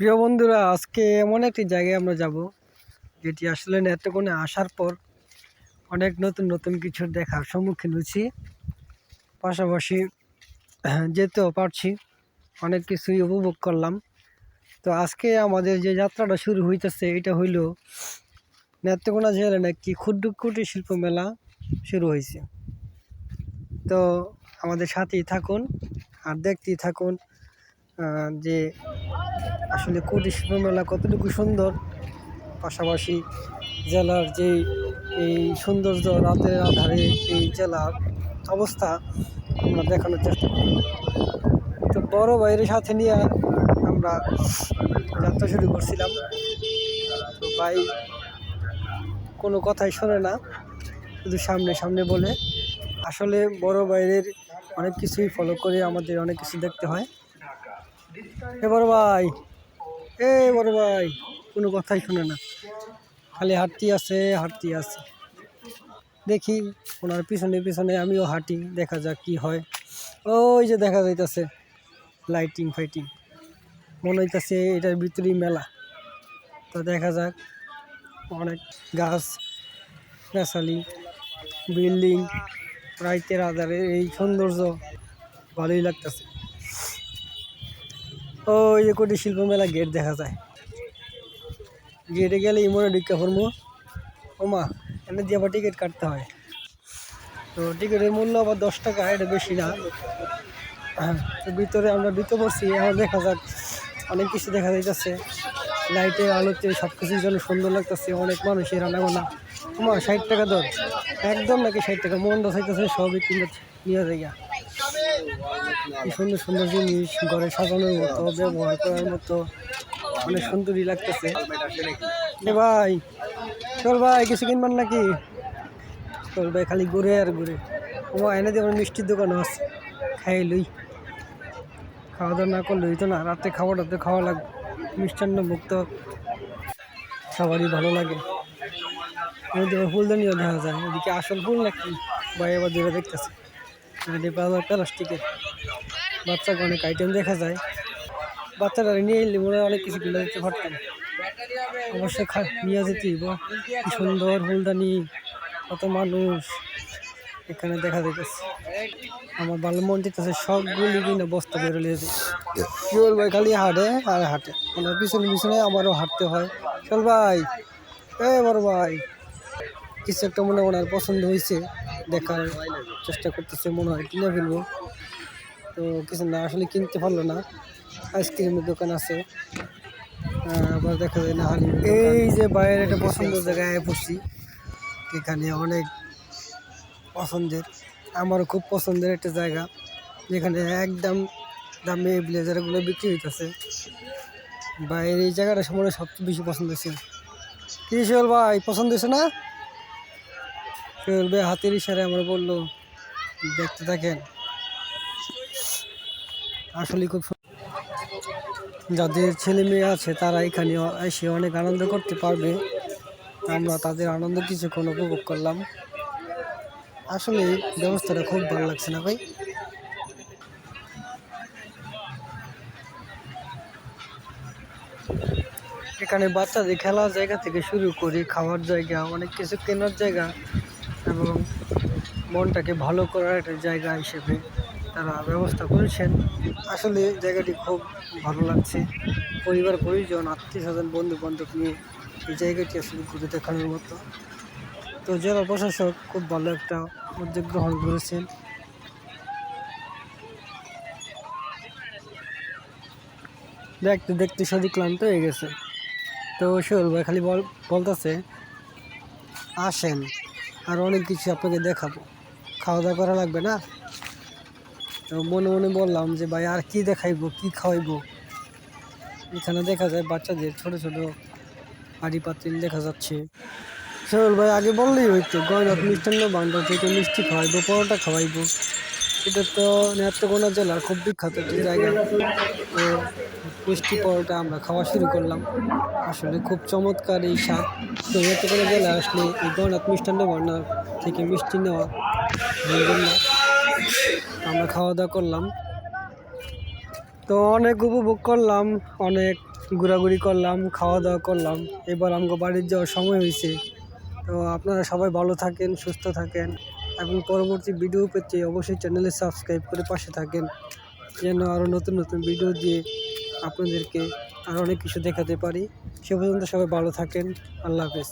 প্রিয় বন্ধুরা, আজকে এমন একটি জায়গায় আমরা যাব, যেটি আসলে নেত্রকোণে আসার পর অনেক নতুন নতুন কিছু দেখার সম্মুখীন হয়েছি। পাশাপাশি যেতেও পারছি, অনেক কিছুই উপভোগ করলাম। তো আজকে আমাদের যে যাত্রাটা শুরু হইতেছে, এটা হইল নেত্রকোনা জেলায় নাকি ক্ষুদ্র কুটির শিল্প মেলা শুরু হয়েছে তো আমাদের সাথেই থাকুন আর দেখতেই থাকুন যে আসলে কুটির শিল্প মেলা কতটুকু সুন্দর, পাশাপাশি জেলার যে এই সৌন্দর্য রাতের আধারে এই জেলার অবস্থা আমরা দেখানোর চেষ্টা করি তো বড় ভাইয়ের সাথে নিয়ে আমরা যাত্রা শুরু করছিলাম। তো ভাই কোনো কথাই শোনে না, শুধু সামনে সামনে বলে। আসলে বড় বাইরের অনেক কিছুই ফলো করে আমাদের অনেক কিছু দেখতে হয়। এ বড় ভাই, এ বড় ভাই, কোনো কথাই শোনে না। খালি হাঁটতি আছে হাঁটতি আছে। দেখি ওনার পিছনে পিছনে আমিও হাঁটি, দেখা যাক কি হয়। ওই যে দেখা যাইতেছে লাইটিং ফাইটিং মনে হইতেছে এটার ভিতরেই মেলা। তো দেখা যাক, অনেক গাছ, গাছালি বিল্ডিং রাইতের আধারে এই সৌন্দর্য ভালোই লাগতেছে। ওই যে কোটি শিল্প মেলা গেট দেখা যায়। গেটে গেলে মনে ঢুকা পড়ব ওমা এনে দিয়ে আবার টিকিট কাটতে হয়। তো টিকিটের মূল্য আবার দশ টাকা এটা বেশি না। হ্যাঁ, তো ভিতরে আমরা ঢুকে পড়ছি এখন দেখা যাক। অনেক কিছু দেখা যাইতেছে। লাইটের আলোতে সব কিছুর জন্য সুন্দর লাগতেছে অনেক মানুষের রান্নাবান্না ওমা ষাট টাকা দর। একদম নাকি ষাট টাকা মন চাইতেছে সবই কিনে নিয়ে যাইয়া। কি সুন্দর সুন্দর জিনিস, ঘরে সাজানোর মতো, ব্যবহার করার মতো, অনেক সুন্দরই লাগতেছে। এ ভাই, চল ভাই, কিছু কিনবেন নাকি? চল ভাই, খালি ঘুরে আর ঘুরে। ও, এনে দিয়ে আমার মিষ্টির দোকান আছে। খাই লই। খাওয়া দাওয়া না করলে হইতো না, রাতে খাবারটা তো খাওয়া লাগবে। মিষ্টান্ন মুক্ত। সবারই ভালো লাগে। ফুলদানিও দেখা যায়, এদিকে আসল ফুল নাকি? ভাই আবার দূরে দেখতেছে। এটি প্লাস্টিকের বাচ্চাকে অনেক আইটেম দেখা যায়। বাচ্চারা নিয়ে এলে হয় অনেক কিছু কিনে দিতে পারতাম অবশ্যই খা নিয়ে যেতেই বা সুন্দর ফুলদানি, কত মানুষ এখানে দেখা যাইতেছে। আমার ভালো মন দিতেছে সবগুলি কিনে বস্তা বেরোলে চল ভাই খালি হাঁটে আর হাঁটে। মানে পিছনে পিছনে আমারও হাঁটতে হয়। চল ভাই। এ বড় ভাই। কিছু একটা মনে ওনার পছন্দ হয়েছে দেখার চেষ্টা করতেছে, মনে হয় কিনে ফেলব। তো কিছু না, আসলে কিনতে পারল না। আইসক্রিমের দোকান আছে। আবার দেখা যায় না এই যে বাইরের একটা পছন্দের জায়গায় পড়ছি, এখানে অনেক পছন্দের, আমারও খুব পছন্দের একটা জায়গা। যেখানে একদম দামে ব্লেজারগুলো বিক্রি হইতেছে। বাইরে এই জায়গাটা সময় সবচেয়ে বেশি পছন্দ ছিল কি সোহেল ভাই, পছন্দ হয়েছে না? ভাই হাতের ইশারে আমরা বলল, দেখতে থাকেন। আসলে খুব যাদের ছেলে মেয়ে আছে, তারা এখানে এসে অনেক আনন্দ করতে পারবে। আমরা তাদের আনন্দ কিছুক্ষণ উপভোগ করলাম। আসলে ব্যবস্থাটা খুব ভালো লাগছে না ভাই? এখানে বাচ্চাদের খেলার জায়গা থেকে শুরু করে খাওয়ার জায়গা, অনেক কিছু কেনার জায়গা এবং মনটাকে ভালো করার একটা জায়গা হিসেবে তারা ব্যবস্থা করেছেন। আসলে জায়গাটি খুব ভালো লাগছে। পরিবার, পরিজন আত্মীয় স্বজন বন্ধু বান্ধব নিয়ে এই জায়গাটি আসলে ঘুরে দেখানোর মতো। তো জেলা প্রশাসক খুব ভালো একটা উদ্যোগ গ্রহণ করেছেন। দেখতে দেখতে সবই ক্লান্ত হয়ে গেছে। তো সোহেল ভাই খালি বল, বলতেছে, আসেন। আর অনেক কিছু আপনাকে দেখাবো। খাওয়া দাওয়া করা লাগবে না? তো মনে মনে বললাম যে, ভাই, আর কি দেখাইবো? কি খাওয়াইবো? এখানে দেখা যায় বাচ্চাদের ছোট ছোট হাঁড়ি পাতিল দেখা যাচ্ছে। সোহেল ভাই, আগে বললেই হইতো গয়নাথ মিষ্টান্ন বান্ধব থেকে মিষ্টি খাওয়াইবো, পরোটা খাওয়াইবো। এটা তো নেত্রকোনা জেলার খুব বিখ্যাত একটি জায়গা। তো মিষ্টি পরোটা আমরা খাওয়া শুরু করলাম। আসলে খুব চমৎকার এই স্বাদ। তো নেত্রকোনা জেলায় আসলে এই গয়নাথ মিষ্টান্ন ভান্ডার থেকে মিষ্টি নেওয়া আমরা খাওয়া দাওয়া করলাম। তো অনেক উপভোগ করলাম, অনেক ঘোরাঘুরি করলাম, খাওয়া দাওয়া করলাম। এবার আমাকে বাড়ির যাওয়ার সময় হয়েছে। তো আপনারা সবাই ভালো থাকেন, সুস্থ থাকেন। এবং পরবর্তী ভিডিও পেতে অবশ্যই চ্যানেলে সাবস্ক্রাইব করে পাশে থাকেন। যেন আরও নতুন নতুন ভিডিও দিয়ে আপনাদেরকে আরও অনেক কিছু দেখাতে পারি। সে পর্যন্ত সবাই ভালো থাকেন। আল্লাহ হাফেজ।